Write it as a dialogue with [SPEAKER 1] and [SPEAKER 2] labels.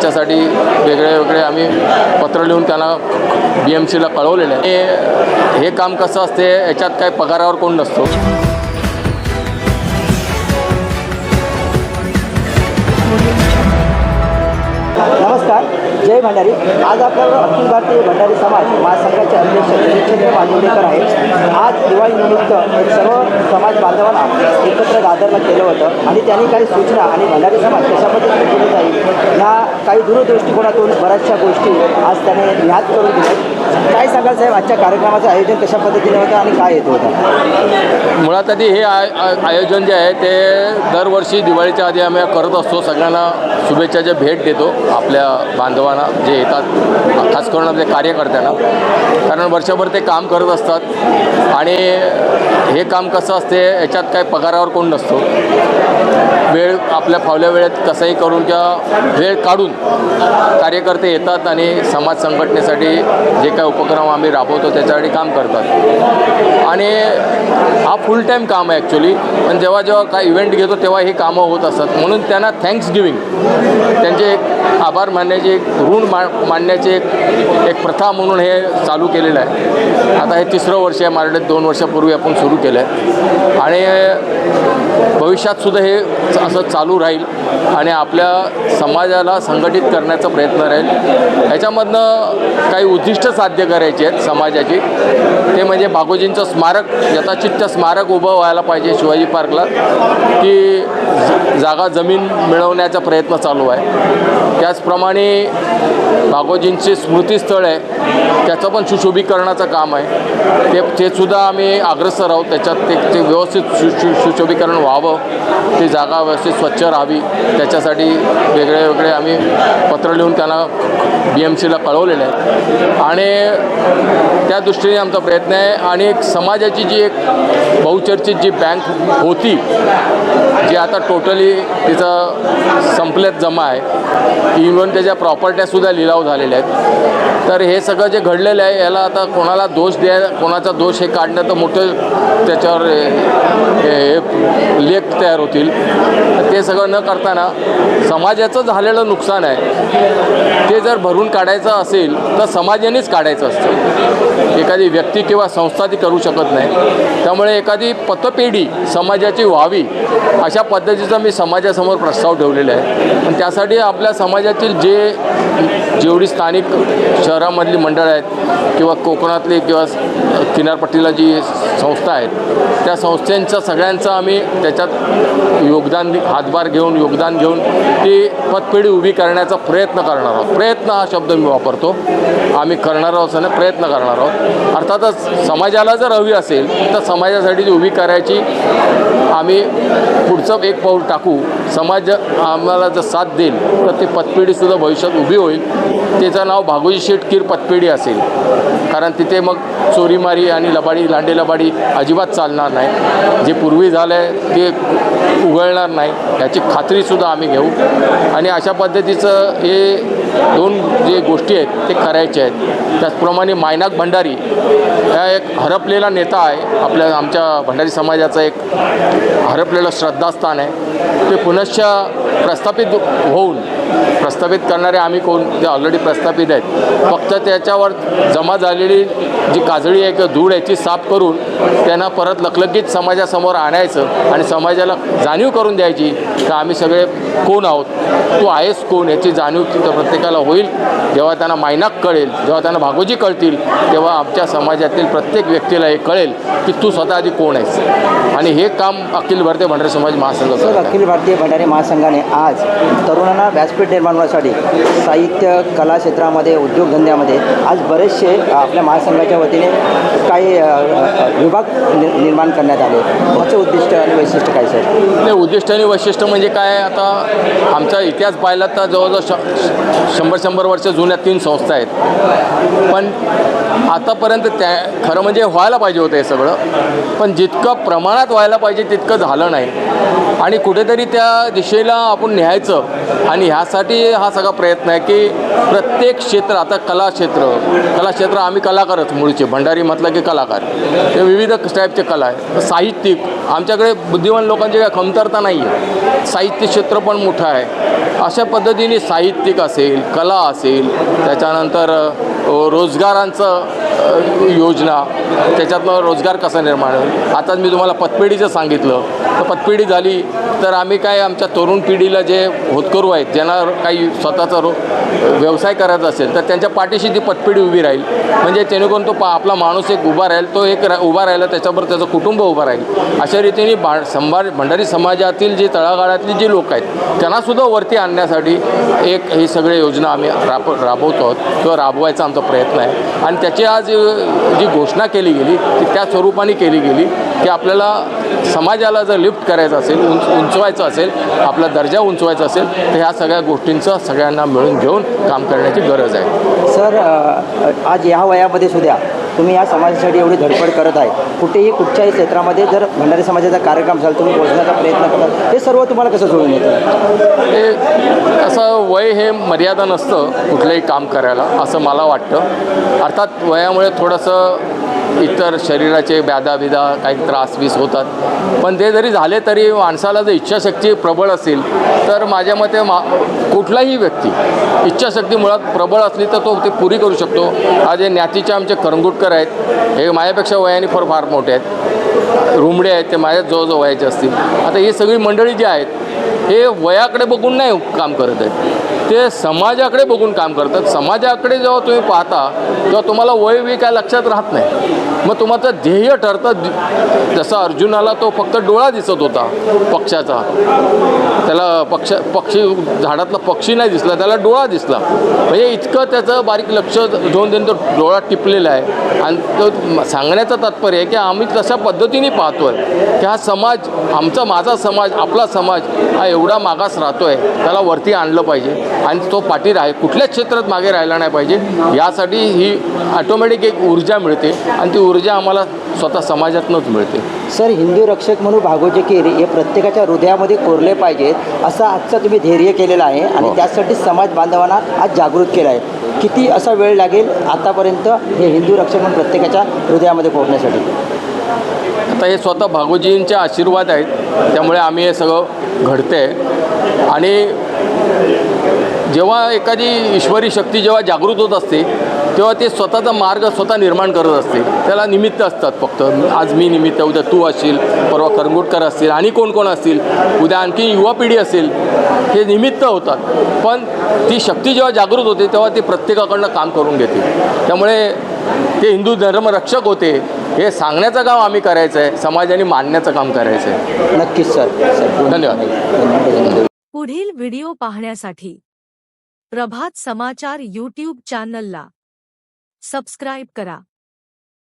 [SPEAKER 1] त्याच्यासाठी वेगळे वेगळे आम्ही पत्र लिहून त्यांना बी एम सीला कळवलेलं आहे. हे- हे काम कसं असते याच्यात काय पगारावर कोण नसतो.
[SPEAKER 2] जय भंडारी आज आपल्याला अखिल भारतीय भंडारी समाज महासंघाचे अध्यक्ष दिलीपचंद्र मांडुलेकर आहेत. आज दिवाळीनिमित्त सर्व समाज बांधवांना एकत्र दादरला केलं होतं आणि त्यांनी काही सूचना आणि भंडारी समाज कशामध्ये केली जाईल ह्या काही दूरदृष्टिकोनातून बऱ्याचशा गोष्टी आज त्याने याद करून दिल्या. काय सांगाल साहेब? आजच्या कार्यक्रमाचं आयोजन कशा पद्धतीने होतं आणि काय येत होतं?
[SPEAKER 1] मुळात आधी हे आय आयोजन जे आहे ते दरवर्षी दिवाळीच्या आधी आम्ही करत असतो. सगळ्यांना शुभेच्छाच्या भेट देतो आपल्या बांधवांना जे येतात खास करून आपल्या कार्यकर्त्यांना. कारण वर्षभर ते काम करत असतात आणि हे काम कसं असते याच्यात काय पगारावर कोण नसतो. वेळ आपल्या फावल्या वेळेत कसंही करून किंवा वेळ काढून कार्यकर्ते येतात आणि समाज संघटनेसाठी जे काय उपक्रम आम्ही राबवतो त्याच्यासाठी काम करतात. आणि हा फुल टाईम काम आहे ॲक्च्युली पण जेव्हा जेव्हा काय इव्हेंट घेतो तेव्हा ही कामं होत असतात. म्हणून त्यांना थँक्स गिविंग त्यांचे एक आभार मानण्याचे एक ऋण मा मानण्याचे एक एक प्रथा म्हणून हे चालू केलेलं आहे. आता हे तिसरं वर्ष आहे. माझ्याकडे दोन वर्षापूर्वी आपण सुरू केलं आहे आणि भविष्यात सुद्धा हे असं चालू राहील आणि आपल्या समाजाला संघटित करण्याचा प्रयत्न राहील. ह्याच्यामधनं काही उद्दिष्ट साध्य करायची आहेत समाजाची. ते म्हणजे बागोजींचं स्मारक यथाचित्त स्मारक उभं व्हायला पाहिजे शिवाजी पार्कला की ज- जागा जमीन मिळवण्याचा प्रयत्न चालू आहे. त्याचप्रमाणे बागोजींचे स्मृतीस्थळ आहे त्याचं पण सुशोभीकरणाचं काम आहे. ते ते सुद्धा आम्ही अग्रसर आहोत त्याच्यात ते व्यवस्थित सु सु सुशोभीकरण व्हावं ती जागा व्यवस्थित स्वच्छ राहावी. त्याच्यासाठी वेगळे वेगळे आम्ही पत्र लिहून त्यांना बी एम सीला कळवलेलं आहे आणि त्या दृष्टीने आमचा प्रयत्न आहे आणि एक समाजाची जी एक बहुचर्चित जी बँक होती जी आता टोटली तिचं संपल्यात जमा आहे. इव्हन त्याच्या प्रॉपर्ट्यासुद्धा लिलाव झालेल्या आहेत. तर हे सगळं जे घडलेलं आहे याला आता कोणाला दोष द्या कोणाचा दोष हे काढणं तर मोठं त्याच्यावर हे लेख तयार होतील. ते सगळं न करताना समाजाचं झालेलं नुकसान आहे. ते जर भरून काढायचं असेल तर समाजानेच काढायचं असतं. एखादी व्यक्ती किंवा संस्था ती करू शकत नाही. त्यामुळे एखादी पतपेढी समाजाची व्हावी अशा पद्धतीचा मी समाजासमोर प्रस्ताव ठेवलेला आहे. आणि त्यासाठी आपल्या समाजातील जे जेवढी स्थानिक शहरामधली मंडळं आहेत किंवा कोकणातली किंवा किनारपट्टीला जी संस्था आहेत त्या संस्थांचं सगळ्यांचा आम्ही त्याच्यात योगदान हातभार घेऊन योगदान घेऊन ती पतपेढी उभी करण्याचा प्रयत्न करणार आहोत. प्रयत्न हा शब्द मी वापरतो. आम्ही करणार आहोत असं प्रयत्न करणार आहोत. अर्थातच समाजाला जर हवी असेल तर समाजासाठी ती उभी करायची आम्ही पुढचं एक पाऊल टाकू. समाज आम्हाला जर साथ देईल तर ती पतपेढीसुद्धा भविष्यात उभी होईल. त्याचं नाव भागोजी शेटकीर पतपेढी असेल. कारण तिथे मग चोरीमारी आणि लबाडी लांडे लबाडी अजिबात चालणार नाही. जे पूर्वी झालं आहे ते उघळणार नाही. याची खात्रीसुद्धा आम्ही घेऊ. आणि अशा पद्धतीचं हे दोन जे गोष्टी आहेत ते करायचे आहेत. त्याचप्रमाणे मायनाक भंडारी हा एक हरपलेला नेता आहे. आपल्या आमच्या भंडारी समाजाचा एक हरपलेलं श्रद्धास्थान आहे. ते पुनश्च प्रस्थापित होऊन प्रस्थापित करणारे आम्ही कोण? ते ऑलरेडी प्रस्थापित आहेत. फक्त त्याच्यावर जमा झालेली जी काजळी आहे किंवा धूळ ती साफ करून त्यांना परत लखलखीत समाजासमोर आणायचं आणि समाजाला जाणीव करून द्यायची की आम्ही सगळे कोण आहोत? तू आहेस कोण? याची जाणीव तिथं प्रत्येकाला होईल. जेव्हा त्यांना मायनाक कळेल जेव्हा त्यांना भागोजी कळतील तेव्हा आमच्या समाजातील प्रत्येक व्यक्तीला हे कळेल की तू स्वतः आधी कोण आहेस. आणि हे काम अखिल भारतीय भंडारी समाज महासंघ
[SPEAKER 2] तर. अखिल भारतीय भंडारी महासंघाने आज तरुणांना व्यासपीठ निर्माण होण्यासाठी साहित्य कला क्षेत्रामध्ये उद्योगधंद्यामध्ये आज बरेचसे आपल्या महासंघाच्या वतीने काही विभाग नि- निर्माण करण्यात आले. त्याचे उद्दिष्ट आणि वैशिष्ट्य काय सर?
[SPEAKER 1] नाही उद्दिष्ट आणि वैशिष्ट्य म्हणजे काय? आता आमचा इतिहास पाहिला तर जवळजवळ श शंभर शंभर वर्ष जुन्या तीन संस्था आहेत. पण आतापर्यंत त्या खरं म्हणजे व्हायला पाहिजे होतं हे सगळं. पण जितकं प्रमाणात व्हायला पाहिजे तितकं झालं नाही. आणि कुठेतरी त्या दिशेला आपण न्यायचं. आणि ह्यासाठी हा सगळा प्रयत्न आहे की प्रत्येक क्षेत्र आता कला क्षेत्र कला क्षेत्र आम्ही कलाकारच मुळचे. भंडारी म्हटलं की कलाकार. ते विविध टाईपचे कला आहे साहित्यिक आमच्याकडे बुद्धिमान लोकांची काही कमतरता नाही आहे साहित्य क्षेत्र पण मोठं आहे. अशा पद्धतीने साहित्यिक असेल कला असेल त्याच्यानंतर रोजगारांचं योजना त्याच्यातनं रोजगार कसा निर्माण होईल? आता मी तुम्हाला पतपेढीचं सांगितलं. पतपिढी झाली तर आम्ही काय आमच्या तरुण पिढीला जे होतकरू आहेत ज्यांना काही स्वतःचा रो व्यवसाय करायचा असेल तर त्यांच्या पाठीशी ती पतपिढी उभी राहील. म्हणजे जेणेकरून तो पा आपला माणूस एक उभा राहील तो एक रा उभा राहिला त्याच्याबरोबर त्याचं कुटुंब उभं राहील. अशा रीतीने भा संभार भंडारी समाजातील जे तळागाळातली जी लोक आहेत त्यांनासुद्धा वरती आणण्यासाठी एक ही सगळी योजना आम्ही राब राबवतो आहोत. किंवा राबवायचा आमचा प्रयत्न आहे. आणि त्याची आज जी घोषणा केली गेली ती त्या स्वरूपाने केली गेली. की आपल्याला समाजाला जर लिफ्ट करायचं असेल उंच उंचवायचं असेल आपला दर्जा उंचवायचा असेल तर ह्या सगळ्या गोष्टींचं सगळ्यांना मिळून घेऊन काम करण्याची गरज आहे.
[SPEAKER 2] सर आज या वयामध्ये सुद्धा तुम्ही या समाजासाठी एवढी धडपड करत आहे. कुठेही कुठच्याही क्षेत्रामध्ये जर भंडारी समाजाचा कार्यक्रम झाला तुम्ही पोहोचण्याचा प्रयत्न करता. हे सर्व तुम्हाला कसं जुळून येतं?
[SPEAKER 1] ते असं वय हे मर्यादा नसतं कुठलंही काम करायला असं मला वाटतं. अर्थात वयामुळे थोडंसं इतर शरीराचे ब्याधाबिदा काही त्रास बीस होतात. पण ते जरी झाले तरी माणसाला जर इच्छाशक्ती प्रबळ असेल तर माझ्या मते मा कुठलाही व्यक्ती इच्छाशक्ती मुळात प्रबळ असली तर तो ते पुरी करू शकतो. आज हे ज्ञातीचे आमचे करंगुटकर आहेत. हे माझ्यापेक्षा वयाने फार फार मोठे आहेत. रुमडे आहेत ते माझ्या जवळजवळ वयाचे असतील. आता ही सगळी मंडळी जी आहेत हे वयाकडे बघून नाही काम करत आहेत. ते समाजाकडे बघून काम करतात. समाजाकडे जेव्हा तुम्ही पाहता तेव्हा तुम्हाला वय बी काय लक्षात राहत नाही. मग तुम्हाला ध्येय ठरतं. जसं अर्जुनाला तो फक्त डोळा दिसत होता पक्षाचा. त्याला पक्ष पक्षी झाडातला पक्षी नाही दिसला त्याला डोळा दिसला. म्हणजे इतकं त्याचं बारीक लक्ष घेऊन देऊन तो डोळा टिपलेला आहे. आणि तो सांगण्याचं तात्पर्य आहे की आम्ही तशा पद्धतीने पाहतो आहे की हा समाज आमचा माझा समाज आपला समाज हा एवढा मागास राहतो आहे त्याला वरती आणलं पाहिजे. आणि तो पाठी राह कुठल्याच क्षेत्रात मागे राहिला नाही पाहिजे. यासाठी ही ऑटोमॅटिक एक ऊर्जा मिळते आणि ती ऊर्जा आम्हाला स्वतः समाजातूनच मिळते.
[SPEAKER 2] सर हिंदू रक्षक म्हणून भागोजी केरी हे प्रत्येकाच्या हृदयामध्ये कोरले पाहिजेत असं आजचं तुम्ही धैर्य केलेलं आहे आणि
[SPEAKER 1] हो.
[SPEAKER 2] त्यासाठी समाज बांधवांना आज जागृत केलं आहे. किती असा वेळ लागेल आतापर्यंत हे हिंदू रक्षक म्हणून प्रत्येकाच्या हृदयामध्ये पोहोचण्यासाठी?
[SPEAKER 1] आता हे स्वतः भागोजींचे आशीर्वाद आहेत त्यामुळे आम्ही हे सगळं घडते आणि जेव्हा एखादी ईश्वरी शक्ती जेव्हा जागृत होत असते तेव्हा ते स्वतःचा मार्ग स्वतः निर्माण करत असते. त्याला निमित्त असतात फक्त. आज मी निमित्त उद्या तू असशील परवा करंगुटकर असतील आणि कोण कोण असतील उद्या आणखी युवा पिढी असेल हे निमित्त होतात. पण ती शक्ती जेव्हा जागृत होते तेव्हा ती प्रत्येकाकडनं काम करून घेते. त्यामुळे ते हिंदू धर्मरक्षक होते. हे सांगण्याचं काम आम्ही करायचं आहे समाजाने मानण्याचं काम करायचं आहे
[SPEAKER 2] नक्कीच सर. धन्यवाद.
[SPEAKER 3] पुढील व्हिडिओ पाहण्यासाठी प्रभात समाचार यूट्यूब चॅनलला सबस्क्राईब करा.